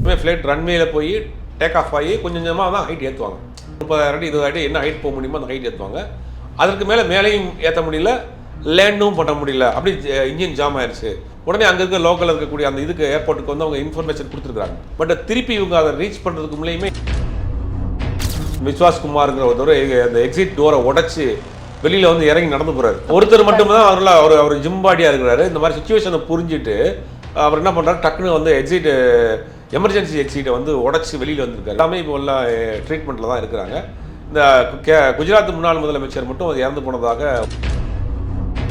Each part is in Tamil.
இப்போ ஃப்ளைட் ரன்வேல போய் டேக் ஆஃப் ஆகி கொஞ்சம் கொஞ்சமாக தான் ஹைட் ஏற்றுவாங்க முப்பதாயிரம் அடி இருபதாயிரம் அடி என்ன ஹைட் போக முடியுமோ அந்த ஹைட் ஏற்றுவாங்க அதற்கு மேலே மேலேயும் ஏற்ற முடியல லேண்டும் பண்ண முடியல. அப்படி இன்ஜின் ஜாம் ஆயிடுச்சு உடனே அங்கே இருக்க லோக்கலில் இருக்கக்கூடிய அந்த இதுக்கு ஏர்போர்ட்டுக்கு வந்து அவங்க இன்ஃபர்மேஷன் கொடுத்துருக்காங்க பட் திருப்பி இவங்க அதை ரீச் பண்ணுறதுக்கு முன்னாடியுமே விஸ்வாஸ் குமார்ங்கிற ஒருத்தர் அந்த எக்ஸிட் டோரை உடச்சி வெளியில் வந்து இறங்கி நடந்து போகிறார் ஒருத்தர் மட்டும்தான் அவரில் அவர் அவர் ஜிம்பாடியாக இருக்கிறாரு. இந்த மாதிரி சுச்சுவேஷனை புரிஞ்சுட்டு அவர் என்ன பண்ணுறாரு டக்குன்னு வந்து எக்ஸிட் எமர்ஜென்சி எக்ஸிட்டை வந்து உடைச்சு வெளியில வந்திருக்காரு. எல்லாமே இப்போ எல்லாம் ட்ரீட்மெண்ட்ல தான் இருக்கிறாங்க. இந்த கே- குஜராத் முன்னாள் முதலமைச்சர் மட்டும் அது இறந்து போனதாக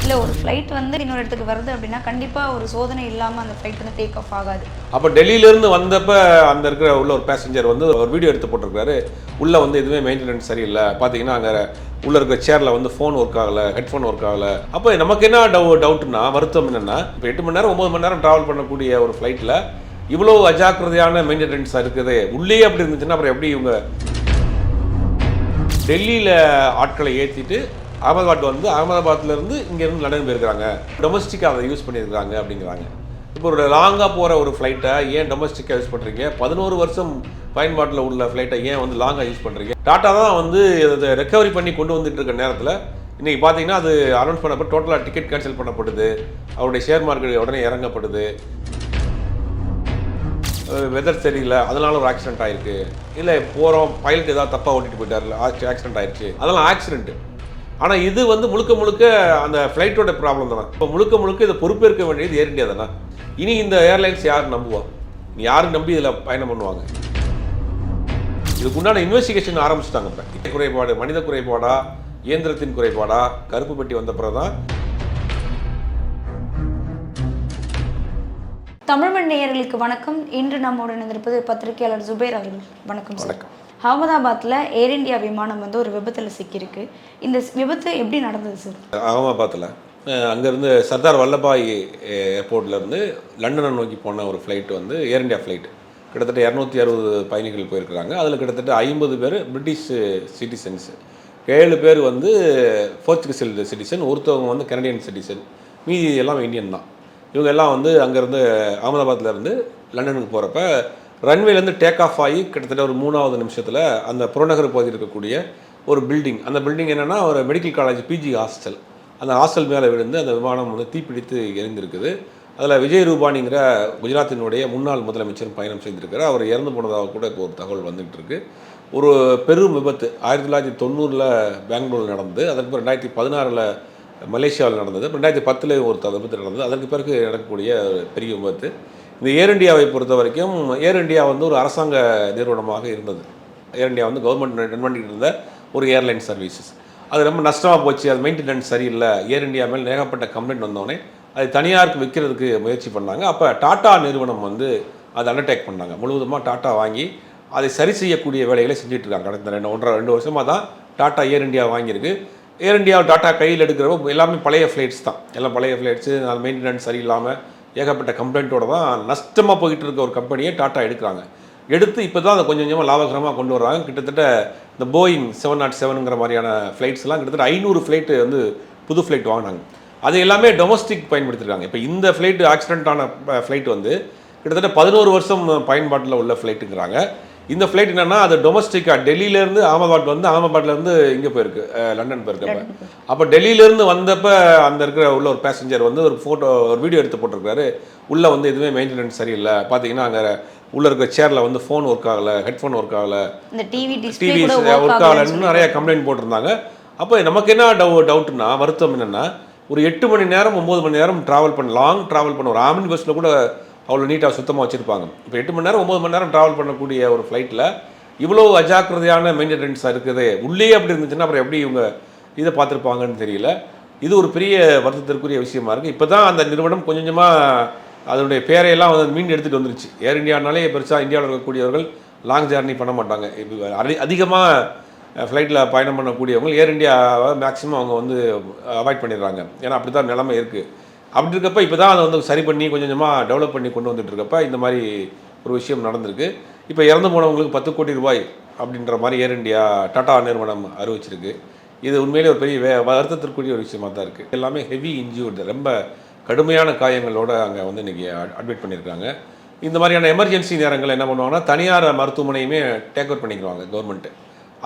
இல்லை ஒரு ஃப்ளைட் வந்து இன்னொரு இடத்துக்கு வருது அப்படின்னா கண்டிப்பாக ஒரு சோதனை இல்லாமல் அந்த ஃப்ளைட் வந்து டேக் ஆஃப் ஆகாது. அப்போ டெல்லியிலேருந்து வந்தப்ப அந்த இருக்கிற உள்ள ஒரு பேசஞ்சர் வந்து ஒரு வீடியோ எடுத்து போட்டிருக்காரு. உள்ளே வந்து எதுவுமே மெயின்டெனன்ஸ் சரியில்லை. பார்த்தீங்கன்னா அங்கே உள்ள இருக்கிற சேரில் வந்து ஃபோன் ஒர்க் ஆகலை ஹெட்ஃபோன் ஒர்க் ஆகலை. அப்போ நமக்கு என்ன டவு டவுட்னா வருத்தம் என்னன்னா இப்போ எட்டு மணி நேரம் ஒம்பது மணி நேரம் ட்ராவல் பண்ணக்கூடிய ஒரு ஃப்ளைட்டில் இவ்வளோ அஜாக்கிரதையான மெயின்டெனன்ஸ் இருக்குது. உள்ளே அப்படி இருந்துச்சுன்னா அப்புறம் எப்படி இவங்க டெல்லியில் ஆட்களை ஏற்றிட்டு அகமதாபாத் வந்து அகமதாபாத்ல இருந்து இங்கேருந்து லண்டன் போயிருக்காங்க டொமஸ்டிக்காக அதை யூஸ் பண்ணியிருக்காங்க அப்படிங்கிறாங்க. இப்போ ஒரு லாங்காக போகிற ஒரு ஃப்ளைட்டை ஏன் டொமஸ்டிக்காக யூஸ் பண்ணுறீங்க பதினோரு வருஷம் பயன்பாட்டில் உள்ள ஃப்ளைட்டை ஏன் வந்து லாங்காக யூஸ் பண்ணுறீங்க டாட்டா தான் வந்து இதை ரெக்கவரி பண்ணி கொண்டு வந்துட்டு இருக்க நேரத்தில் இன்றைக்கி பார்த்தீங்கன்னா அது அனௌன்ஸ் பண்ணப்போ டோட்டலாக டிக்கெட் கேன்சல் பண்ணப்படுது அவருடைய ஷேர் மார்க்கெட் உடனே இறங்கப்படுது வெதர் சரியில்லை அதனால ஒரு ஆக்சிடென்ட் ஆயிருக்கு. இல்லை போகிறோம் பைலட் ஏதாவது தப்பாக ஓட்டிட்டு போயிட்டாரு. ஆக்சிடென்ட் ஆயிடுச்சு. அதெல்லாம் ஆக்சிடென்ட் ஆனால் இது வந்து முழுக்க முழுக்க அந்த ஃப்ளைட்டோட ப்ராப்ளம் தானே. இப்போ முழுக்க முழுக்க இதை பொறுப்பேற்க வேண்டியது ஏர் இண்டியா தானே. இனி இந்த ஏர்லைன்ஸ் யார் நம்புவா? நீ யாரும் நம்பி இதில் பயணம் பண்ணுவாங்க. இதுக்கு உண்டான இன்வெஸ்டிகேஷன் ஆரம்பிச்சிட்டாங்க இப்போ. குறைபாடு மனித குறைபாடா இயந்திரத்தின் குறைபாடா கருப்பு பெட்டி வந்த பிறகு தான் தமிழ்மண் நேயர்களுக்கு வணக்கம். இன்று நம்மோடு இணைந்திருப்பது பத்திரிகையாளர் ஜுபேர் அவர்கள். வணக்கம் சார். வணக்கம். அகமதாபாத்தில் ஏர் இந்தியா விமானம் வந்து ஒரு விபத்தில் சிக்கியிருக்கு. இந்த விபத்து எப்படி நடந்தது சார்? அகமதாபாத்தில் அங்கேருந்து சர்தார் வல்லபாய் ஏர்போர்ட்லேருந்து லண்டனை நோக்கி போன ஒரு ஃப்ளைட் வந்து ஏர் இந்தியா ஃப்ளைட் கிட்டத்தட்ட இரநூத்தி அறுபது பயணிகள் போயிருக்கிறாங்க. அதில் கிட்டத்தட்ட ஐம்பது பேர் பிரிட்டிஷ் சிட்டிசன்ஸ் ஏழு பேர் வந்து போர்ச்சுகீஸ் சிட்டிசன் ஒருத்தவங்க வந்து கனடியன் சிட்டிசன் மீதி எல்லாம் இந்தியன் தான். இவங்க எல்லாம் வந்து அங்கேருந்து அகமதாபாத்லேருந்து லண்டனுக்கு போகிறப்ப ரன்வேலேருந்து டேக் ஆஃப் ஆகி கிட்டத்தட்ட ஒரு மூணாவது நிமிஷத்தில் அந்த புறநகர் பகுதியில் இருக்கக்கூடிய ஒரு பில்டிங் அந்த பில்டிங் என்னென்னா ஒரு மெடிக்கல் காலேஜ் பிஜி ஹாஸ்டல் அந்த ஹாஸ்டல் மேலே விழுந்து அந்த விமானம் வந்து தீப்பிடித்து எரிந்திருக்குது. அதில் விஜய் ரூபானிங்கிற குஜராத்தினுடைய முன்னாள் முதலமைச்சர் பயணம் செய்திருக்கிறார். அவர் இறந்து போனதாக கூட இப்போ ஒரு தகவல் வந்துகிட்டு இருக்கு. ஒரு பெரும் விபத்து. ஆயிரத்தி தொள்ளாயிரத்தி தொண்ணூறில் பெங்களூரில் நடந்து அதற்கு ரெண்டாயிரத்தி பதினாறில் மலேசியாவில் நடந்தது. ரெண்டாயிரத்தி பத்தில் ஒரு விபத்து நடந்தது. அதற்கு பிறகு நடக்கக்கூடிய பெரிய விபத்து. இந்த ஏர் இண்டியாவை பொறுத்த வரைக்கும் ஏர் இந்தியா வந்து ஒரு அரசாங்க நிறுவனமாக இருந்தது. ஏர் இண்டியா வந்து கவர்மெண்ட் ரன் பண்ணிட்டு இருந்த ஒரு ஏர்லைன் சர்வீசஸ் அது ரொம்ப நஷ்டமாக போச்சு. அது மெயின்டெனன்ஸ் சரியில்லை. ஏர் இந்தியா மேல் ஏகப்பட்ட கம்ப்ளைண்ட் வந்தோடனே அது தனியாருக்கு விற்கிறதுக்கு முயற்சி பண்ணாங்க. அப்போ டாட்டா நிறுவனம் வந்து அதை அண்டர்டேக் பண்ணாங்க. முழுவதுமாக டாட்டா வாங்கி அதை சரி செய்யக்கூடிய வேலைகளை செஞ்சுட்டு இருக்காங்க. கடந்த ரெண்டு ஒன்றரை ரெண்டு வருஷமாக தான் டாட்டா ஏர் இந்தியா வாங்கியிருக்கு. ஏர் இண்டியா டாட்டா கையில் எடுக்கிறப்ப எல்லாமே பழைய ஃப்ளைட்ஸ் தான். எல்லாம் பழைய ஃப்ளைட்ஸு அது மெயின்டெனன்ஸ் சரியில்லாமல் ஏகப்பட்ட கம்ப்ளைண்ட்டோட தான் நஷ்டமாக போயிட்டு இருக்க ஒரு கம்பெனியை டாட்டா எடுக்கிறாங்க. எடுத்து இப்போ தான் அதை கொஞ்சம் கொஞ்சமாக லாபகரமாக கொண்டு வர்றாங்க. கிட்டத்தட்ட இந்த போயிங் செவன் நாட் செவனுங்கிற மாதிரியான ஃப்ளைட்ஸ்லாம் கிட்டத்தட்ட ஐநூறு ஃப்ளைட்டு வந்து புது ஃப்ளைட் வாங்கினாங்க. அது எல்லாமே டொமஸ்டிக் பயன்படுத்திருக்காங்க. இப்போ இந்த ஃப்ளைட்டு ஆக்சிடென்ட் ஆன ஃப்ளைட் வந்து கிட்டத்தட்ட பதினோரு வருஷம் பயன்பாட்டில் உள்ள ஃப்ளைட்டுங்கிறாங்க இந்த ஃப்ளைட் என்னன்னா அது டொமஸ்டிக்காக டெல்லியிலேருந்து அகமதாபாத் வந்து அகமதாபாத்லேருந்து இங்கே போயிருக்கு லண்டன் போயிருக்கு அப்போ. டெல்லியிலேருந்து வந்தப்ப அந்த இருக்கிற உள்ள ஒரு பேசஞ்சர் வந்து ஒரு ஃபோட்டோ ஒரு வீடியோ எடுத்து போட்டிருக்காரு. உள்ளே வந்து எதுவுமே மெயின்டெனன்ஸ் சரியில்லை. பார்த்தீங்கன்னா அங்கே உள்ள இருக்கிற சேரில் வந்து ஃபோன் ஒர்க் ஆகலை ஹெட்ஃபோன் ஒர்க் ஆகலை. டிவி ஒர்க் ஆகலன்னு நிறைய கம்ப்ளைண்ட் போட்டிருந்தாங்க. அப்போ நமக்கு என்ன டவு டவுட்னா வருத்தம் என்னன்னா ஒரு எட்டு மணி நேரம் ஒம்பது மணி நேரம் ட்ராவல் பண்ண லாங் ட்ராவல் பண்ண ஒரு ஆமினி பஸ்ஸில் கூட அவ்வளோ நீட்டாக சுத்தமாக வச்சுருப்பாங்க. இப்போ எட்டு மணி நேரம் ஒம்பது மணி நேரம் ட்ராவல் பண்ணக்கூடிய ஒரு ஃப்ளைட்டில் இவ்வளோ அஜாக்கிரதையான மெயின்டெனன்ஸாக இருக்குது. உள்ளே அப்படி இருந்துச்சுன்னா அப்புறம் எப்படி இவங்க இதை பார்த்துருப்பாங்கன்னு தெரியல. இது ஒரு பெரிய வருத்தத்திற்குரிய விஷயமா இருக்குது இப்போ தான் அந்த நிறுவனம் கொஞ்சம் கொஞ்சமாக அதனுடைய பேரையெல்லாம் வந்து மீன் எடுத்துகிட்டு வந்துருச்சு. ஏர் இந்தியானாலே பெருசாக இந்தியாவில் இருக்கக்கூடியவர்கள் லாங் ஜேர்னி பண்ண மாட்டாங்க. இப்போ அதிகமாக ஃப்ளைட்டில் பயணம் பண்ணக்கூடியவங்க ஏர் இந்தியாவை மேக்ஸிமம் அவங்க வந்து அவாய்ட் பண்ணிடுறாங்க. ஏன்னா அப்படி தான் நிலைமை இருக்குது அப்படி இருக்கப்ப இப்போ தான் அதை வந்து சரி பண்ணி கொஞ்சம் கொஞ்சமாக டெவலப் பண்ணி கொண்டு வந்துட்டு இருக்கப்ப இந்த மாதிரி ஒரு விஷயம் நடந்திருக்கு. இப்போ இறந்து போனவங்களுக்கு பத்து கோடி ரூபாய் அப்படின்ற மாதிரி ஏர் இண்டியா டாடா நிறுவனம் அறிவிச்சிருக்கு. இது உண்மையிலே ஒரு பெரிய வே வருத்தத்திற்குரிய ஒரு விஷயமா தான் இருக்குது எல்லாமே ஹெவி இன்ஜூர்டு ரொம்ப கடுமையான காயங்களோடு அங்கே வந்து இன்றைக்கி அட்மிட் பண்ணியிருக்காங்க இந்த மாதிரியான எமர்ஜென்சி நேரங்கள் என்ன பண்ணுவாங்கன்னா தனியார் மருத்துவமனையுமே டேக் ஓவர் பண்ணிக்கிறாங்க கவர்மெண்ட்டு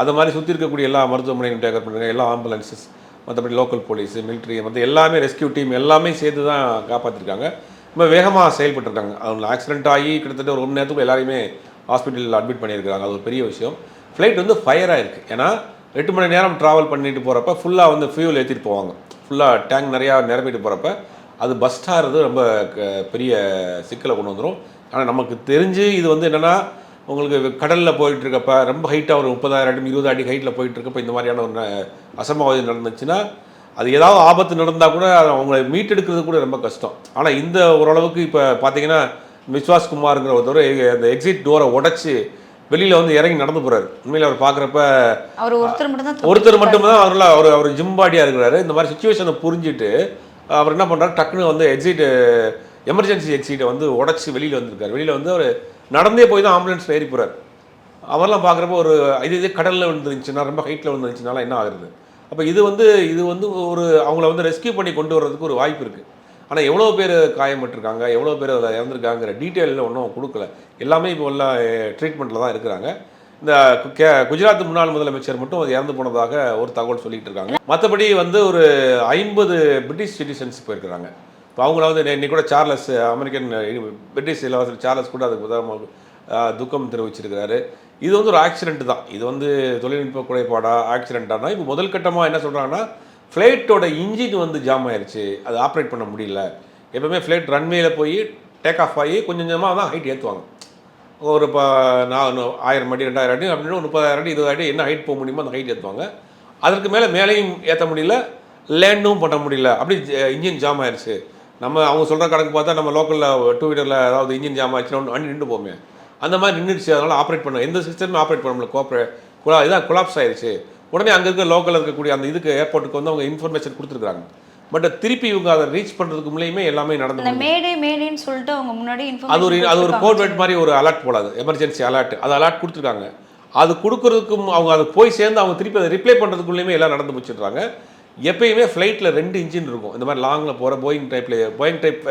அது மாதிரி சுற்றி இருக்கக்கூடிய எல்லா மருத்துவமனையும் டேக் ஓவர் பண்ணுறாங்க எல்லா ஆம்புலன்சஸ் மற்றபடி லோக்கல் போலீஸ் மிலிட்ரி மற்ற எல்லாமே ரெஸ்கியூ டீம் எல்லாமே சேர்த்து தான் காப்பாற்றிருக்காங்க ரொம்ப வேகமாக செயல்பட்டுருக்காங்க. அவங்க ஆக்சிடென்ட் ஆகி கிட்டத்தட்ட ஒரு மணி நேரத்துக்கு எல்லாரையுமே ஹாஸ்பிட்டலில் அட்மிட் பண்ணியிருக்காங்க அது ஒரு பெரிய விஷயம். ஃப்ளைட் வந்து ஃபயராக இருக்குது ஏன்னா எட்டு மணி நேரம் ட்ராவல் பண்ணிட்டு போகிறப்ப ஃபுல்லாக வந்து ஃபியூல் ஏற்றிட்டு போவாங்க. ஃபுல்லாக டேங்க் நிறையா நிரப்பிட்டு போகிறப்ப அது பஸ்டாகிறது ரொம்ப க- பெரிய சிக்கலை கொண்டு வந்துடும் ஆனால் நமக்கு தெரிஞ்சு இது வந்து என்னென்னா உங்களுக்கு கடலில் போயிட்டு இருக்கப்ப ரொம்ப ஹைட்டாக ஒரு முப்பதாயிரம் அடி இருபது அடி ஹைட்டில் போயிட்டு இருக்கப்ப இந்த மாதிரியான ஒரு அசம்பாவிதம் நடந்துச்சுன்னா அது ஏதாவது ஆபத்து நடந்தால் கூட அவங்களை மீட்டெடுக்கிறது கூட ரொம்ப கஷ்டம். ஆனால் இந்த ஓரளவுக்கு இப்போ பார்த்தீங்கன்னா விஸ்வாஸ் குமாருங்கிற ஒருத்தர் அந்த எக்ஸிட் டோரை உடைச்சு வெளியில் வந்து இறங்கி நடந்து போகிறாரு உண்மையில் அவர் பார்க்குறப்ப அவர் ஒருத்தர் மட்டும் ஒருத்தர் மட்டும்தான் அவரில் அவர் அவர் ஜிம்பாடியாக இருக்கிறாரு. இந்த மாதிரி சுச்சுவேஷனை புரிஞ்சுட்டு அவர் என்ன பண்ணுறாரு டக்குன்னு வந்து எக்ஸிட் எமர்ஜென்சி எக்ஸிட்டை வந்து உடச்சி வெளியில் வந்திருக்காரு. வெளியில் வந்து அவர் நடந்தே போய் தான் ஆம்புலன்ஸில் ஏறி போகிறார் அவரெல்லாம் பார்க்குறப்ப ஒரு இது இதே கடலில் விழுந்துருந்துச்சுன்னா ரொம்ப ஹைட்டில் விழுந்துருந்துச்சுனால என்ன ஆகுறது? அப்போ இது வந்து இது வந்து ஒரு அவங்கள வந்து ரெஸ்கியூ பண்ணி கொண்டு வர்றதுக்கு ஒரு வாய்ப்பு இருக்குது ஆனால் எவ்வளோ பேர் காயப்பட்டிருக்காங்க எவ்வளோ பேர் அதில் இறந்துருக்காங்கிற டீட்டெயிலில் ஒன்றும் கொடுக்கல. எல்லாமே இப்போ எல்லாம் ட்ரீட்மெண்ட்டில் தான் இருக்கிறாங்க. இந்த கு- கே குஜராத் முன்னாள் முதலமைச்சர் மட்டும் அது இறந்து போனதாக ஒரு தகவல் சொல்லிகிட்டு இருக்காங்க. மற்றபடி வந்து ஒரு ஐம்பது பிரிட்டிஷ் சிட்டிசன்ஸ் போயிருக்கிறாங்க. இப்போ அவங்கள வந்து இன்னைக்கு கூட சார்லஸ் அமெரிக்கன் பிரிட்டிஷ் இளவரசர் சார்லஸ் கூட அதுக்கு உதாரணமாக துக்கம் தெரிவிச்சிருக்கிறாரு. இது வந்து ஒரு ஆக்சிடென்ட் தான். இது வந்து தொழில்நுட்ப குறைபாடா ஆக்சிடென்ட்டானா இப்போ முதல் கட்டமாக என்ன சொல்கிறாங்கன்னா ஃப்ளைட்டோட இன்ஜின் வந்து ஜாம் ஆயிடுச்சு அது ஆப்ரேட் பண்ண முடியல. எப்பவுமே ஃப்ளைட் ரன்வேயில் போய் டேக் ஆஃப் ஆகி கொஞ்சம் கொஞ்சமாக தான் ஹைட் ஏற்றுவாங்க ஒரு இப்போ நான் ஆயிரம் அடி ரெண்டாயிரம் அடி அப்படின்னு ஒரு முப்பதாயிரம் அடி இருபதாயிரம் அடி என்ன ஹைட் போக முடியுமோ அந்த ஹைட் ஏற்றுவாங்க அதற்கு மேலே மேலேயும் ஏற்ற முடியல லேண்டும் பண்ண முடியல. அப்படி இன்ஜின் ஜாம் ஆயிடுச்சு நம்ம அவங்க சொல்கிற கணக்கு பார்த்தா நம்ம லோக்கலில் டூ வீலரில் அதாவது இன்ஜின் ஜாம் ஆயிடுச்சுன்னா ஒன்று வண்டி நின்று போமே அந்த மாதிரி நின்றுச்சு அதனால் ஆப்ரேட் பண்ண எந்த சிஸ்டமும் ஆப்ரேட் பண்ண முடியல. கோப்ரே குலா இதான் குலாப்ஸ் ஆயிருச்சு. உடனே அங்கே இருக்க லோக்கலில் இருக்கக்கூடிய அந்த இதுக்கு ஏர்போர்ட்டுக்கு வந்து அவங்க இன்ஃபர்மேஷன் கொடுத்துருக்காங்க பட் திருப்பி இவங்க அதை ரீச் பண்ணுறதுக்கு முன்னேயுமே எல்லாமே நடந்து மேடே மேடேன்னு சொல்லிட்டு அவங்க முன்னாடி அது ஒரு அது ஒரு கோட் வேர்ட் மாதிரி ஒரு அலர்ட் போடாது. எமர்ஜென்சி அலர்ட் அது அலர்ட் கொடுத்துருக்காங்க. அது கொடுக்கறதுக்கும் அவங்க அது போய் சேர்ந்து அவங்க திருப்பி அதை ரிப்ளை பண்ணுறதுக்குள்ளேயுமே எல்லாம் நடந்து முடிச்சிடுறாங்க. எப்பயுமே ஃப்ளைட்டில் ரெண்டு இன்ஜின் இருக்கும். இந்த மாதிரி லாங்கில் போகிற போயிங் டைப்பில் போயிங் டைப்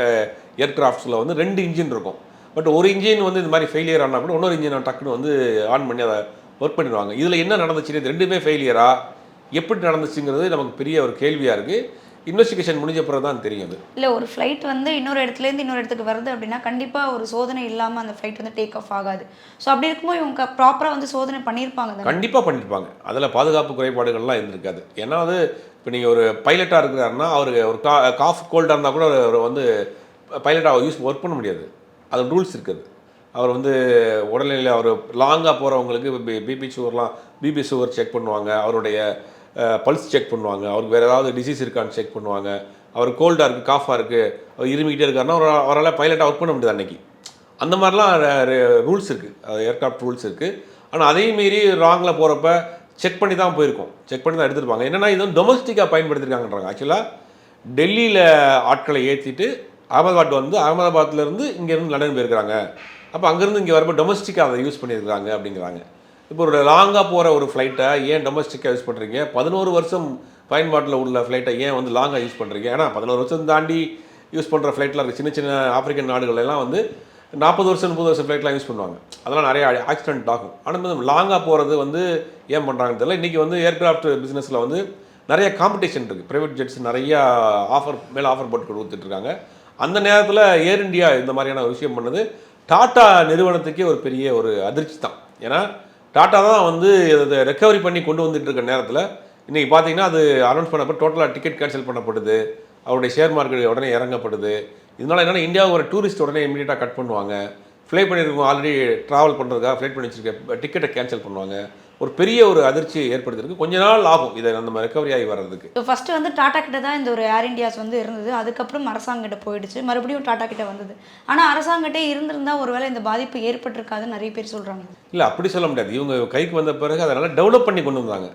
ஏர்கிராஃப்ட்ஸில் வந்து ரெண்டு இன்ஜின் இருக்கும். பட் ஒரு இன்ஜின் வந்து இந்த மாதிரி ஃபெயிலியர் ஆனால் கூட இன்னொரு இன்ஜினை டக்குன்னு வந்து ஆன் பண்ணி அதை ஒர்க் பண்ணிடுவாங்க. இதில் என்ன நடந்துச்சு இது ரெண்டுமே ஃபெயிலியரா எப்படி நடந்துச்சுங்கிறது நமக்கு பெரிய ஒரு கேள்வியாக இருக்குது இன்வெஸ்டிகேஷன் முடிஞ்ச பிறகு தான் தெரியும் அது. இல்லை ஒரு ஃப்ளைட் வந்து இன்னொரு இடத்துலேருந்து இன்னொரு இடத்துக்கு வருது அப்படின்னா கண்டிப்பாக ஒரு சோதனை இல்லாமல் அந்த ஃப்ளைட் வந்து டேக் ஆஃப் ஆகாது. ஸோ அப்படி இருக்கும்போது இவங்க ப்ராப்பராக வந்து சோதனை பண்ணியிருப்பாங்க கண்டிப்பாக பண்ணியிருப்பாங்க அதில் பாதுகாப்பு குறைபாடுகள்லாம் இருந்திருக்காது. ஏன்னா அது இப்போ நீங்கள் ஒரு பைலட்டாக இருக்கிறாருன்னா அவருக்கு ஒரு கா காஃப் கோல்டாக இருந்தால் கூட அவர் வந்து பைலட்டாக யூஸ் ஒர்க் பண்ண முடியாது. அது ரூல்ஸ் இருக்குது. அவர் வந்து உடல்நிலையில் அவர் லாங்காக போகிறவங்களுக்கு பிபி சுகர்லாம் பிபி சுகர் செக் பண்ணுவாங்க. அவருடைய பல்ஸ் செக் பண்ணுவாங்க. அவருக்கு வேறு ஏதாவது டிசீஸ் இருக்கான்னு செக் பண்ணுவாங்க. அவர் கோல்டாக இருக்குது காஃபாக இருக்குது அவர் இருமிக்கிட்டே இருக்காருன்னா ஒரு அவரால் பைலட்டாக ஒர்க் பண்ண முடியாது அன்னைக்கு. அந்த மாதிரிலாம் ரூல்ஸ் இருக்குது அது ஏர்க்ராஃப்ட் ரூல்ஸ் இருக்குது ஆனால் அதையும் மீறி ராங்கில் போகிறப்ப செக் பண்ணி தான் போயிருக்கோம். செக் பண்ணி தான் எடுத்திருப்பாங்க. என்னன்னா இது வந்து டொமஸ்டிக்காக பயன்படுத்திருக்காங்கன்றாங்க. ஆக்சுவலாக டெல்லியில் ஆட்களை ஏற்றிட்டு அகமதாபாத் வந்து அகமதாபாத்லேருந்து இங்கேருந்து லண்டன் போயிருக்கிறாங்க. அப்போ அங்கேருந்து இங்கே வரப்போ டொமஸ்டிக்காக அதை யூஸ் பண்ணியிருக்காங்க அப்படிங்கிறாங்க. இப்போ ஒரு லாங்காக போகிற ஒரு ஃப்ளைட்டை ஏன் டொமஸ்டிக்காக யூஸ் பண்ணுறீங்க பதினோரு வருஷம் பயன்பாட்டில் உள்ள ஃப்ளைட்டை ஏன் வந்து லாங்காக யூஸ் பண்ணுறீங்க ஏன்னா பதினோரு வருஷம் தாண்டி யூஸ் பண்ணுற ஃப்ளைட்டில் இருக்க சின்ன சின்ன ஆப்பிரிக்கன் நாடுகள் எல்லாம் வந்து நாற்பது வருஷம் முப்பது வருஷம் ஃப்ளைட்லாம் யூஸ் பண்ணுவாங்க. அதெல்லாம் நிறைய ஆக்சிடென்ட் ஆகும். ஆனால் லாங்காக போகிறது வந்து ஏன் பண்ணுறாங்கன்னு தெரியல. இன்றைக்கி வந்து ஏர்கிராஃப்ட் பிஸ்னஸில் வந்து நிறைய காம்படிஷன் இருக்குது ப்ரைவேட் ஜெட்ஸ் நிறையா ஆஃபர் மேலே ஆஃபர் போட்டு கொடுத்துட்டு இருக்காங்க. அந்த நேரத்தில் ஏர் இந்தியா இந்த மாதிரியான ஒரு விஷயம் பண்ணது டாட்டா நிறுவனத்துக்கே ஒரு பெரிய ஒரு அதிர்ச்சி தான். ஏன்னா டாட்டா தான் வந்து இதை ரெக்கவரி பண்ணி கொண்டு வந்துட்டு இருக்க நேரத்தில் இன்றைக்கி பார்த்தீங்கன்னா அது அனௌன்ஸ் பண்ணப்போ டோட்டலாக டிக்கெட் கேன்சல் பண்ணப்படுது அவருடைய ஷேர் மார்க்கெட் உடனே இறங்கப்படுது இதனால என்னன்னா இந்தியாவுக்கு ஒரு டூரிஸ்ட் உடனே இமீடியட்டாக கட் பண்ணுவாங்க. ஃப்ளை பண்ணியிருக்கோம் ஆல்ரெடி ட்ராவல் பண்ணுறதுக்காக ஃப்ளைட் பண்ணி வச்சிருக்க டிக்கெட்டை கேன்சல் பண்ணுவாங்க. ஒரு பெரிய ஒரு அதிர்ச்சியை ஏற்படுத்திருக்கு கொஞ்ச நாள் ஆகும் இதை நம்ம ரெக்கவரி ஆகி வர்றதுக்கு. ஸோ ஃபஸ்ட்டு வந்து டாடா கிட்ட தான் இந்த ஒரு ஏர் இந்தியாஸ் வந்து இருந்தது. அதுக்கப்புறம் அரசாங்கிட்ட போயிடுச்சு. மறுபடியும் டாடா கிட்ட வந்தது. ஆனால் அரசாங்கிட்டே இருந்திருந்தா ஒருவேளை இந்த பாதிப்பு ஏற்பட்டிருக்காதுன்னு நிறைய பேர் சொல்கிறாங்க இல்லை அப்படி சொல்ல முடியாது. இவங்க கைக்கு வந்த பிறகு அதை நல்லா டெவலப் பண்ணி கொண்டு வந்தாங்க.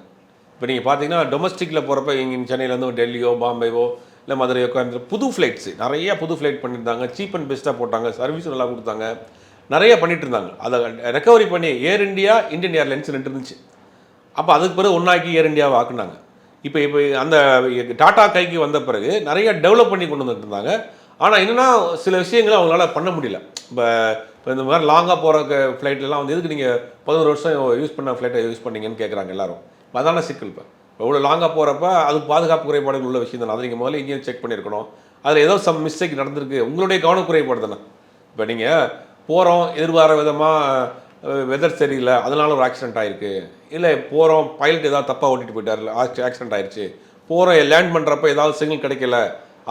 இப்போ நீங்கள் பார்த்தீங்கன்னா டொமஸ்டிக்கில் போகிறப்ப இங்கே சென்னையிலேருந்து டெல்லியோ பாம்பேவோ இல்லை மதுரை கோயம்புத்தூர் புது ஃப்ளைட்ஸு நிறையா புது ஃப்ளைட் பண்ணியிருந்தாங்க. சீப் அண்ட் பெஸ்ட்டாக போட்டாங்க. சர்வீஸ் நல்லா கொடுத்தாங்க. நிறைய பண்ணிகிட்டு இருந்தாங்க அதை ரெக்கவரி பண்ணி ஏர் இந்தியா இந்தியன் ஏர்லைன்ஸ் ரெண்டு இருந்துச்சு அப்போ அதுக்கு பிறகு ஒன்றாக்கி ஏர் இண்டியாவை ஆக்குனாங்க. இப்போ இப்போ அந்த டாட்டா கைக்கு வந்த பிறகு நிறைய டெவலப் பண்ணி கொண்டு வந்துட்டு இருந்தாங்க. ஆனால் என்னென்னா சில விஷயங்களை அவங்களால பண்ண முடியல. இப்போ இப்போ இந்த மாதிரி லாங்காக போகிற ஃப்ளைட்லலாம் வந்து எதுக்கு நீங்கள் பதினோரு வருஷம் யூஸ் பண்ண ஃப்ளைட்டை யூஸ் பண்ணீங்கன்னு கேட்குறாங்க எல்லாரும். அதான சிக்கல் இப்போ. இவ்வளோ லாங்காக போகிறப்ப அது பாதுகாப்பு குறைபாடுகள் உள்ள விஷயம் தானே. அதை நீங்கள் முதல்ல இங்கேயும் செக் பண்ணியிருக்கணும். அதில் ஏதோ சம் மிஸ்டேக் நடந்திருக்கு. உங்களுடைய கவன குறைபாடு தானே. இப்போ நீங்கள் போகிறோம் எதிர்பார விதமாக வெதர் சரியில்லை அதனால ஒரு ஆக்சிடென்ட் ஆயிருக்கு. இல்லை போகிறோம் பைலட் ஏதாவது தப்பாக ஓட்டிட்டு போயிட்டார் ஆக்சிடென்ட் ஆயிடுச்சு போகிறோம் லேண்ட் பண்ணுறப்ப ஏதாவது சிக்னல் கிடைக்கல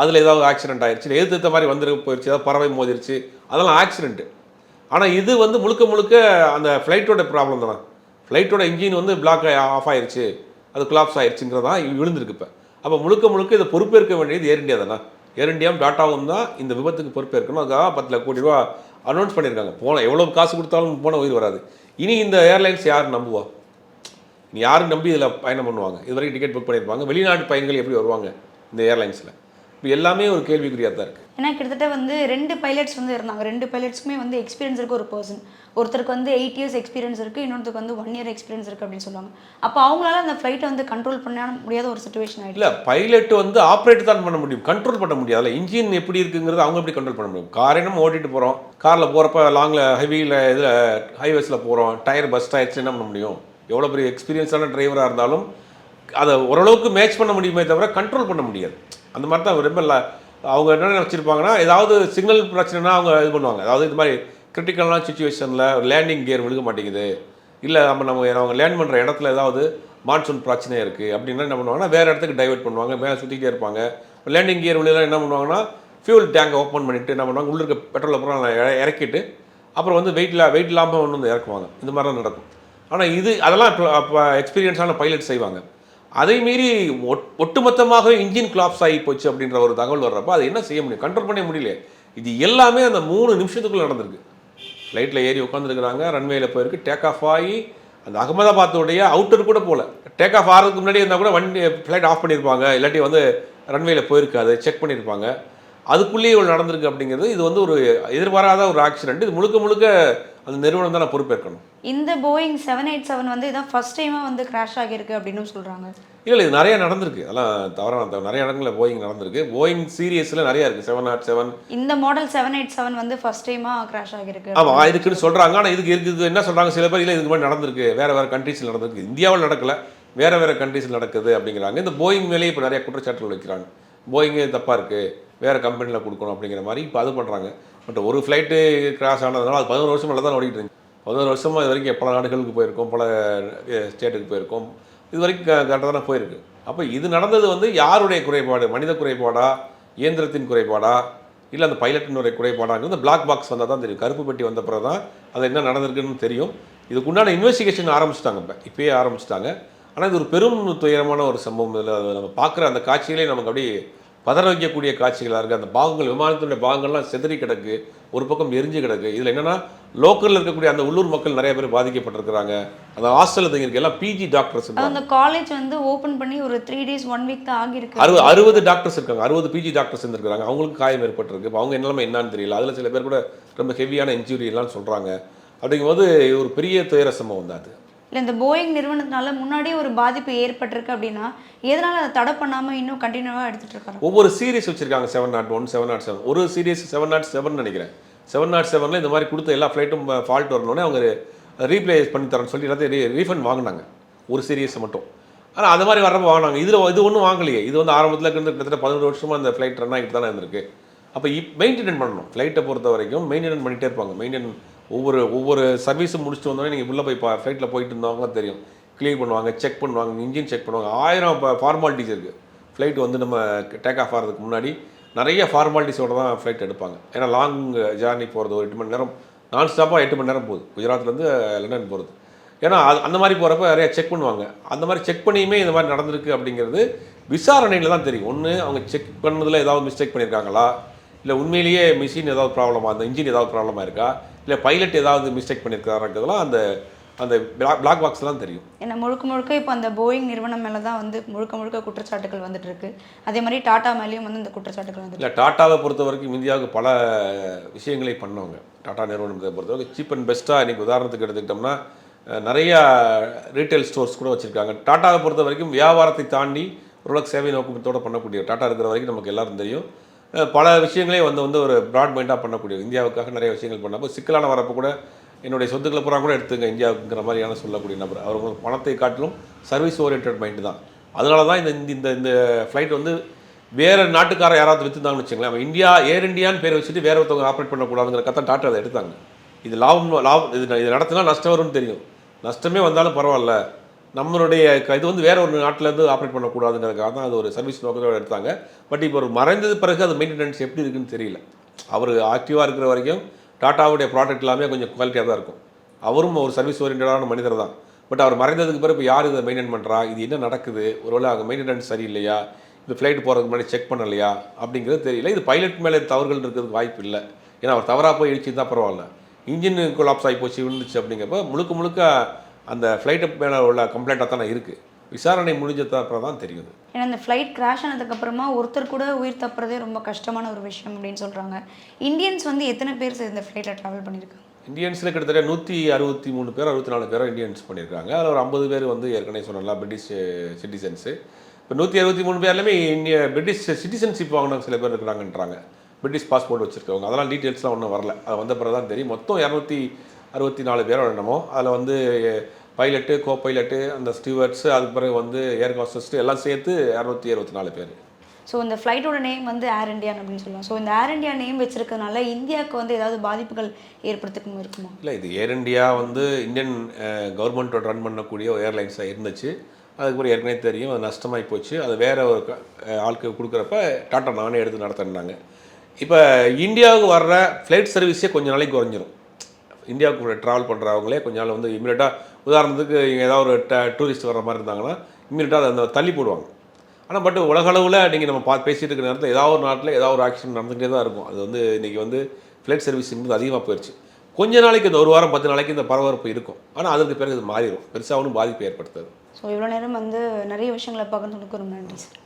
அதில் ஏதாவது ஆக்சிடென்ட் ஆயிடுச்சு இல்லை எதிர்த்த மாதிரி வந்துருக்கு போயிடுச்சு ஏதாவது பறவை மோதிருச்சு அதெல்லாம் ஆக்சிடென்ட்டு ஆனால் இது வந்து முழுக்க முழுக்க அந்த ஃப்ளைட்டோட ப்ராப்ளம் தானே. ஃப்ளைட்டோட இன்ஜின் வந்து பிளாக் ஆஃப் ஆயிடுச்சு அது கிளாப்ஸ் தான் விழுந்திருக்கு இப்போ. அப்போ முழுக்க முழுக்க இதை பொறுப்பேற்க வேண்டியது ஏர் இண்டியா தானே? ஏர் இண்டியாவும் டாட்டாவும் தான் இந்த விபத்துக்கு பொறுப்பேற்கணும். அதுக்காக பத்து லட்ச கோடி ரூபா அனௌன்ஸ் பண்ணியிருக்காங்க. போன எவ்வளோ காசு கொடுத்தாலும் போன உயிர் வராது. இனி இந்த ஏர்லைன்ஸ் யார் நம்புவா? நீ யாரும் நம்பி இதில் பயணம் பண்ணுவாங்க? இது வரைக்கும் டிக்கெட் புக் பண்ணியிருப்பாங்க. வெளிநாட்டு பயணிகள் எப்படி வருவாங்க? இந்த ஏர்லைன்ஸில் இப்போ எல்லாமே ஒரு கேள்விக்குறியாக தான் இருக்குது ஏன்னா கிட்டத்தட்ட வந்து ரெண்டு பைலட்ஸ் வந்து இருந்தாங்க. ரெண்டு பைலட்ஸ்க்குமே வந்து எக்ஸ்பீரியன்ஸ் இருக்க ஒரு பர்சன் ஒருத்தருக்கு வந்து எயிட் இயர்ஸ் எக்ஸ்பீரியன்ஸ் இருக்குது இன்னொருத்தருக்கு வந்து ஒன் இயர் எக்ஸ்பீரியன்ஸ் இருக்குது அப்படின்னு சொல்லுவாங்க. அப்போ அவங்களால அந்த ஃப்ளைட்டை வந்து கண்ட்ரோல் பண்ண முடியாத ஒரு சுச்சுவேஷன் ஆயிடுச்சு. இல்லை பைலட் வந்து ஆப்ரேட் தான் பண்ண முடியும். கண்ட்ரோல் பண்ண முடியாது. இன்ஜின் எப்படி இருக்குங்கிறது அவங்க எப்படி கண்ட்ரோல் பண்ண முடியும்? காரை நம்ம ஓட்டிட்டு போகிறோம் காரில் போகிறப்ப லாங்கில் ஹெவியில் இதில் ஹைவேஸில் போகிறோம் டயர் பஸ்ட் ஆயிடுச்சு என்ன பண்ண முடியும்? எவ்வளோ பெரிய எக்ஸ்பீரியன்ஸான டிரைவராக இருந்தாலும் அதை ஓரளவுக்கு மேட்ச் பண்ண முடியுமே தவிர கண்ட்ரோல் பண்ண முடியாது. அந்த மாதிரி தான் ரொம்ப அவங்க என்ன வச்சுருப்பாங்கன்னா ஏதாவது சிக்னல் பிரச்சனைனா அவங்க இது பண்ணுவாங்க. அதாவது இது மாதிரி கிரிட்டிக்கலான சுச்சுவேஷனில் லேண்டிங் கியர் விழுக மாட்டேங்குது. இல்லை நம்ம நம்ம அவங்க லேண்ட் பண்ணுற இடத்துல ஏதாவது மான்சூன் பிரச்சனையாக இருக்குது அப்படின்னா என்ன பண்ணுவாங்கன்னா வேறு இடத்துக்கு டைவர்ட் பண்ணுவாங்க மேலே சுற்றிக்கிட்டே இருப்பாங்க. லேண்டிங் கியர் விழுலாம் என்ன பண்ணுவாங்கன்னா ஃபியூல் டேங்கை ஓப்பன் பண்ணிவிட்டு என்ன பண்ணுவாங்க உள்ள இருக்க பெட்ரோல் அப்புறம் இறக்கிட்டு அப்புறம் வந்து வெயிட்டில் வெயிட் இல்லாமல் ஒன்று வந்து இறக்குவாங்க. இந்த மாதிரிலாம் நடக்கும். ஆனால் இது அதெல்லாம் இப்போ எக்ஸ்பீரியன்ஸான பைலட் செய்வாங்க. அதை மீறி ஒட் ஒட்டுமொத்தமாக இன்ஜின் கிளாப்ஸ் ஆகி போச்சு அப்படின்ற ஒரு தகவல் வர்றப்போ அதை என்ன செய்ய முடியும்? கண்ட்ரோல் பண்ண முடியல இது எல்லாமே அந்த மூணு நிமிஷத்துக்குள்ளே நடந்திருக்கு. ஃப்ளைட்டில் ஏறி உட்காந்துருக்குறாங்க ரன்வேயில் போயிருக்கு டேக் ஆஃப் ஆகி அந்த அகமதாபாத்தோடைய அவுட்டர் கூட போகல டேக் ஆஃப் ஆகிறதுக்கு முன்னாடி இருந்தால் கூட வண்டி ஃப்ளைட் ஆஃப் பண்ணியிருப்பாங்க இல்லாட்டி வந்து ரன்வேயில் போயிருக்காது செக் பண்ணியிருப்பாங்க அதுக்குள்ளேயே இவ்வளோ நடந்திருக்கு அப்படிங்கிறது இது வந்து ஒரு எதிர்பாராத ஒரு ஆக்சிடென்ட் இது முழுக்க முழுக்க அந்த நிறுவனம் தான் பொறுப்பேற்கணும். இந்த போயிங் செவன் எயிட் செவன் வந்து இதான் ஃபர்ஸ்ட் டைமாக வந்து கிராஷ் ஆகியிருக்கு அப்படின்னு சொல்கிறாங்க இல்லை இது நிறைய நடந்திருக்கு. அதெல்லாம் தவறான தவறு நிறைய இடங்களில் போயிங் நடந்திருக்கு. போயிங் சீரியஸில் நிறைய இருக்குது செவன் நாட் செவன் இந்த மாடல் செவன் எயிட் செவன் வந்து ஃபர்ஸ்ட் டைமாக கிராஷ் ஆகியிருக்கு. ஆமாம் இருக்குன்னு சொல்கிறாங்க ஆனால் இதுக்கு இருக்குது என்ன சொல்கிறாங்க சில பேர் இல்லை இதுக்கு மாதிரி நடந்திருக்கு. வேறு வேறு கண்ட்ரீஸில் நடந்திருக்கு. இந்தியாவில் நடக்கல. வேறு வேறு கண்ட்ரீஸில் நடக்குது அப்படிங்கிறாங்க. இந்த போயிங் மேலேயே இப்போ நிறைய குற்றச்சாட்டுகள் வைக்கிறாங்க. போயிங்கே தப்பாக இருக்குது வேறு கம்பெனியில் கொடுக்கணும் அப்படிங்கிற மாதிரி இப்போ அது பண்ணுறாங்க பட் ஒரு ஃப்ளைட்டு கிராஸ் ஆனதுனால அது பதினோரு வருஷம் தான் ஓடிக்கிட்டு இருக்கு பதினோரு வருஷமாக இது வரைக்கும் பல நாடுகளுக்கு போயிருக்கோம் பல ஸ்டேட்டுக்கு போயிருக்கோம். இது வரைக்கும் கரெக்டாக தானே போயிருக்கு. அப்போ இது நடந்தது வந்து யாருடைய குறைபாடு? மனித குறைபாடா? இயந்திரத்தின் குறைபாடா? இல்லை அந்த பைலட்டினுடைய குறைபாடாங்கிறது பிளாக் பாக்ஸ் வந்தால் தான் தெரியும். கருப்பு பெட்டி வந்த பிறகு தான் அது என்ன நடந்திருக்குன்னு தெரியும். இதுக்குண்டான இன்வெஸ்டிகேஷன் ஆரம்பிச்சிட்டாங்க இப்போ. இப்பயே ஆரம்பிச்சிட்டாங்க. ஆனால் இது ஒரு பெரும் துயரமான ஒரு சம்பவம். இதில் நம்ம பார்க்குற அந்த காட்சியிலே நமக்கு அப்படியே பதற வைக்கக்கூடிய காட்சிகளாக இருக்குது அந்த பாகங்கள் விமானத்தினுடைய பாகங்கள்லாம் செதறி கிடக்கு. ஒரு பக்கம் எரிஞ்சு கிடக்கு. இதில் என்னென்னா லோக்கலில் இருக்கக்கூடிய அந்த உள்ளூர் மக்கள் நிறைய பேர் பாதிக்கப்பட்டிருக்கிறாங்க. அந்த ஹாஸ்டலில் தங்கியிருக்க எல்லாம் பிஜி டாக்டர்ஸ் அந்த காலேஜ் வந்து ஓப்பன் பண்ணி ஒரு த்ரீ டேஸ் ஒன் வீக் தான் ஆகியிருக்கு. அறுபது அறுபது டாக்டர்ஸ் இருக்காங்க. அறுபது பிஜி டாக்டர்ஸ் இருந்திருக்காங்க அவங்களுக்கு காயம் ஏற்பட்டிருக்கு. இப்போ அவங்க நிலைமை என்னன்னு தெரியல. அதில் சில பேர் கூட ரொம்ப ஹெவியான இன்ஜுரி எல்லாம் சொல்கிறாங்க அப்படிங்கும்போது ஒரு பெரிய துயர சம்பவம் தான் அது. இல்லை இந்த போயிங் நிறுவனத்தினால முன்னாடியே ஒரு பாதிப்பு ஏற்பட்டிருக்கு அப்படின்னா எதனால் அதை தடை பண்ணாமல் இன்னும் கண்டினியூவாக எடுத்துகிட்டு இருக்காங்க? ஒவ்வொரு சீரியஸ் வச்சுருக்காங்க seven naught one seven naught seven ஒரு சீரியஸ் செவன் நாட் செவன் நினைக்கிறேன். செவன் நாட் செவனில் இந்த மாதிரி கொடுத்த எல்லா ஃப்ளைட்டும் ஃபால்ட் வரணுன்னே அவங்க ரீப்ளேஸ் பண்ணி தரேன்னு சொல்லி எல்லாத்தையும் ரீஃபண்ட் வாங்கினாங்க. ஒரு சீரியஸை மட்டும். ஆனால் அந்த மாதிரி வரப்போ வாங்கினாங்க. இதில் இது ஒன்றும் வாங்கலையே. இது வந்து ஆரம்பத்தில் இருந்து கிட்டத்தட்ட பதினோரு வருஷமாக அந்த ஃப்ளைட் ரன் ஆகிட்டு தானே இருந்திருக்கு. அப்போ இப் மெயின்டெனன் பண்ணணும். ஃப்ளைட்டை பொறுத்த வரைக்கும் மெயின்டெனன் பண்ணிகிட்டே இருப்பாங்க. மெயின்டெயின் ஒவ்வொரு ஒவ்வொரு சர்வீஸும் முடிச்சுட்டு வந்தோடனே நீங்கள் உள்ளே போய் ஃப்ளைட்டில் போயிட்டு இருந்தவங்க தெரியும். கிளியர் பண்ணுவாங்க செக் பண்ணுவாங்க இன்ஜின் செக் பண்ணுவாங்க. ஆயிரம் ஃபார்மாலிட்டிஸ் இருக்குது ஃப்ளைட் வந்து நம்ம டேக் ஆஃப் ஆகிறதுக்கு முன்னாடி நிறைய ஃபார்மாலிட்டிஸோடு தான் ஃப்ளைட் எடுப்பாங்க. ஏன்னா லாங் ஜேர்னி போகிறது ஒரு எட்டு மணி நேரம் நான் ஸ்டாப்பாக எட்டு மணி நேரம் போகுது. குஜராத்லேருந்து லண்டன் போகிறது ஏன்னா அது அந்த மாதிரி போகிறப்ப நிறையா செக் பண்ணுவாங்க. அந்த மாதிரி செக் பண்ணியுமே இந்த மாதிரி நடந்திருக்கு அப்படிங்கிறது விசாரணையில் தான் தெரியும். ஒன்று அவங்க செக் பண்ணதில் ஏதாவது மிஸ்டேக் பண்ணியிருக்காங்களா? இல்லை உண்மையிலேயே மிஷின் ஏதாவது ப்ராப்ளமாக அந்த இன்ஜின் ஏதாவது ப்ராப்ளமாக இருக்கா? இல்லை பைலட் ஏதாவது மிஸ்டேக் பண்ணியிருக்காருன்றதெல்லாம் அந்த அந்த பிளாக் பாக்ஸ் தான் தெரியும். ஏன்னா முழுக்க முழுக்க இப்போ அந்த போயிங் நிறுவனம் மேலே தான் வந்து முழுக்க முழுக்க குற்றச்சாட்டுகள் வந்துட்டு இருக்கு. அதே மாதிரி டாடா மேலேயும் வந்து இந்த குற்றச்சாட்டுகள் வந்துட்டு இல்லை டாட்டாவை பொறுத்த வரைக்கும் இந்தியாவுக்கு பல விஷயங்களை பண்ணவங்க. டாடா நிறுவனத்தை பொறுத்த வரைக்கும் சீப் அண்ட் பெஸ்ட்டாக இன்றைக்கி உதாரணத்துக்கு எடுத்துக்கிட்டோம்னா நிறைய ரீட்டைல் ஸ்டோர்ஸ் கூட வச்சுருக்காங்க. டாட்டாவை பொறுத்த வரைக்கும் வியாபாரத்தை தாண்டி ஓரளவுக்கு சேவை நோக்கத்தோடு பண்ணக்கூடிய டாட்டா இருக்கிற வரைக்கும் நமக்கு எல்லாரும் தெரியும். பல விஷயங்களே வந்து வந்து ஒரு ப்ராட் மைண்டாக பண்ணக்கூடிய இந்தியாவுக்காக நிறைய விஷயங்கள் பண்ணப்போ சிக்கலான வரப்போ கூட என்னுடைய சொத்துக்களை பூரா கூட எடுத்துங்க இந்தியாவுக்குங்கிற மாதிரியான சொல்லக்கூடிய நபர். அவர் பணத்தை காட்டிலும் சர்வீஸ் ஓரியன்ட் மைண்டு தான். அதனால தான் இந்த இந்த- இந்த இந்த ஃப்ளைட் வந்து வேறு நாட்டுக்கார யாராவது விற்றுந்தாங்கன்னு வச்சுங்களேன் அவன் இந்தியா ஏர் இந்தியான்னு பேர் வச்சுட்டு வேற ஒருத்தவங்க ஆப்ரேட் பண்ணக்கூடாதுங்கிற கதை டாட்டா அதை எடுத்தாங்க. இது லாபம் லாபம் இது இது நடத்தினா நஷ்டம் வரும்னு தெரியும். நஷ்டமே வந்தாலும் பரவாயில்ல. நம்மளுடைய க- இது வந்து வேற ஒரு நாட்டிலேருந்து ஆப்ரேட் பண்ணக்கூடாதுங்கிறதுக்காக தான் அது ஒரு சர்வீஸ் நோக்கத்தோட எடுத்தாங்க. பட் இப்போ ஒரு மறைந்தது பிறகு அது மெயின்டெனன்ஸ் எப்படி இருக்குன்னு தெரியல. அவர் ஆக்டிவாக இருக்கிற வரைக்கும் டாட்டாவுடைய ப்ராடக்ட் எல்லாமே கொஞ்சம் குவாலிட்டியாக தான் இருக்கும். அவரும் ஒரு சர்வீஸ் ஓரியன்டான மனிதர் தான். பட் அவர் மறைந்ததுக்கு பிறகு இப்போ யார் இதை மெயின்டைன் பண்ணுறா இது என்ன நடக்குது? ஒருவேளை அங்கே மெயின்டெனன்ஸ் சரியில்லையா? இந்த ஃப்ளைட் போகிறதுக்கு முன்னாடி செக் பண்ணலையா? அப்படிங்கிறது தெரியல. இது பைலட் மேலே தவறுகள் இருக்கிறதுக்கு வாய்ப்பு இல்லை. ஏன்னா அவர் தவறாக போய் இடிச்சு தான் பரவாயில்ல. இன்ஜின் கொலாப்ஸ் ஆகி போச்சு விழுந்துச்சு அப்படிங்கிறப்ப முழுக்க முழுக்க அந்த ஃப்ளைட்டு மேலே உள்ள கம்ப்ளைண்ட்டாக தானே இருக்குது விசாரணை முடிஞ்சது அப்புறம் தான் தெரியுது. ஏன்னா இந்த ஃப்ளைட் கிராஷ் ஆனதுக்கப்புறமா ஒருத்தர் கூட உயிர் தப்புறதே ரொம்ப கஷ்டமான ஒரு விஷயம் அப்படின்னு சொல்கிறாங்க இந்தியன்ஸ் வந்து எத்தனை பேர் இந்த ஃப்ளைட்டில் ட்ராவல் பண்ணியிருக்காங்க? இந்தியன்ஸில் கிட்டத்தட்ட நூற்றி அறுபத்தி மூணு பேர் அறுபத்தி நாலு பேரும் இந்தியன்ஸ் பண்ணியிருக்காங்க. அதில் ஒரு ஐம்பது பேர் வந்து ஏற்கனவே சொன்னலாம் பிரிட்டிஷ் சிட்டிசன்ஸு இப்போ நூற்றி அறுபத்தி மூணு பேர்லையுமே இந்திய பிரிட்டிஷ் சிட்டிசன்ஷிப் வாங்கின சில பேர் இருக்கிறாங்கன்றாங்க. பிரிட்டிஷ் பாஸ்போர்ட் வச்சுருக்கவங்க. அதெல்லாம் டீட்டெயில்ஸ்லாம் ஒன்றும் வரல. அது வந்த பிறகு தான் தெரியும். மொத்தம் இரநூத்தி அறுபத்தி நாலு பேரோ என்னமோ அதில் வந்து பைலட்டு கோ பைலட்டு அந்த ஸ்டீவர்ட்ஸு அதுக்கு பிறகு வந்து ஏர் ஹாஸ்டஸ்ட்டு எல்லாம் சேர்த்து அறுபத்தி நாலு பேர். ஸோ இந்த ஃப்ளைட்டோட நேம் வந்து ஏர் இந்தியான் அப்படின்னு சொல்லலாம் ஸோ இந்த ஏர் இந்தியா நேம் வச்சிருக்கனால இந்தியாவுக்கு வந்து ஏதாவது பாதிப்புகள் ஏற்படுத்துக்கும் இருக்குமா இல்லை இது ஏர் இந்தியா வந்து இந்தியன் கவர்மெண்ட்டோட ரன் பண்ணக்கூடிய ஏர்லைன்ஸாக இருந்துச்சு. அதுக்கப்புறம் ஏற்கனவே தெரியும் அது நஷ்டமாகி போச்சு. அது வேற ஒரு ஆளுக்கு கொடுக்குறப்ப டாட்டா நானே எடுத்து நடத்தினாங்க இப்போ இந்தியாவுக்கு வர்ற ஃப்ளைட் சர்வீஸே கொஞ்ச நாளைக்கு குறைஞ்சிரும். இந்தியாவுக்கு ட்ராவல் பண்ணுறவங்களே கொஞ்ச நாள் வந்து இமீடியட்டாக உதாரணத்துக்கு இங்கே ஏதாவது ஒரு டூரிஸ்ட் வர மாதிரி இருந்தாங்கன்னா இமீடியட்டாக அதை அந்த தள்ளி போடுவாங்க. ஆனால் பட் உலகளவில் நீங்கள் நம்ம பா பேசிட்டு இருக்கிற நேரத்தில் ஏதாவது ஒரு நாட்டில் ஏதாவது ஒரு ஆக்ஷன் நடந்துகிட்டே தான் இருக்கும். அது வந்து இன்றைக்கி வந்து ஃப்ளைட் சர்வீஸுங்கிறது அதிகமாக போயிடுச்சு கொஞ்ச நாளைக்கு இந்த ஒரு வாரம் பத்து நாளைக்கு இந்த பரபரப்பு இருக்கும். ஆனால் அதற்கு பிறகு இது மாறிடும் பெருசாக ஒன்றும் பாதிப்பு ஏற்படுத்தாது. ஸோ இவ்வளோ நேரம் வந்து நிறைய விஷயங்களை பகிர்ந்ததுக்கு ரொம்ப நன்றி சார்